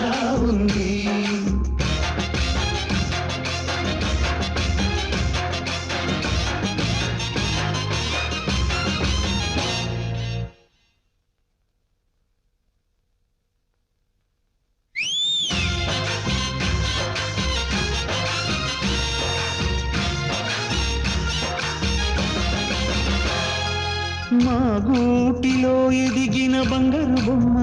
మహారాణిలా ఉంది. మా గూటిలో ఎదిగిన బంగారు బొమ్మ